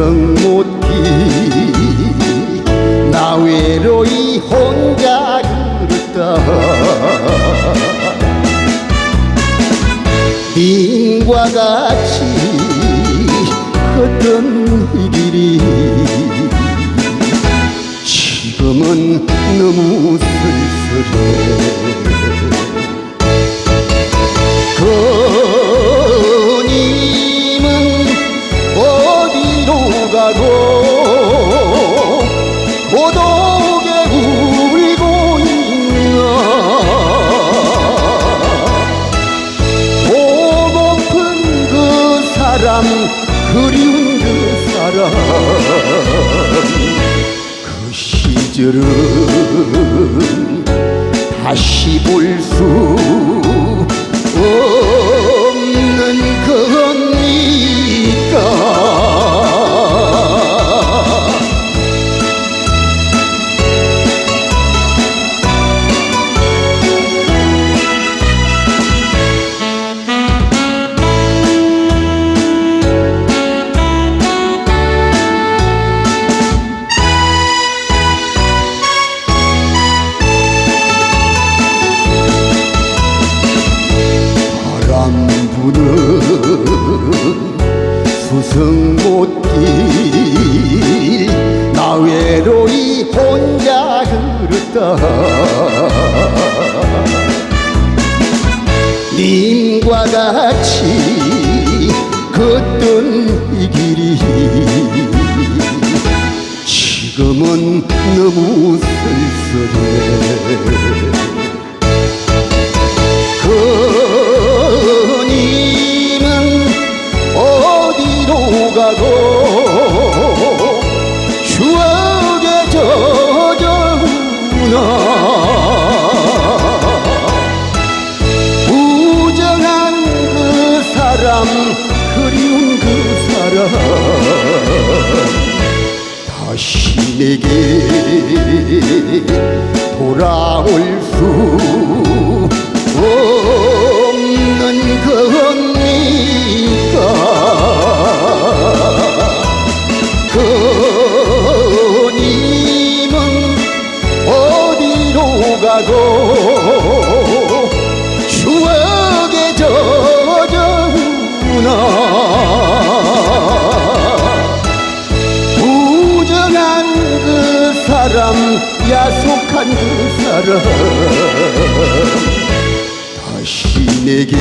인성 못기. 나 외로이 혼자 그렇다. 빙과 같이 걷던 이 길이 지금은 너무 쓸쓸해. 사람 그리운 그 사람 그 시절은 다시 볼수 수성못길 나 외로이 혼자 걸었다 님과 같이 걷던 이 길이 지금은 너무 쓸쓸해 젖어구나 우정한 그 사람 그리운 그 사람. 다시 내게 돌아올 수 사람 야속한 그 사람. 다시 내게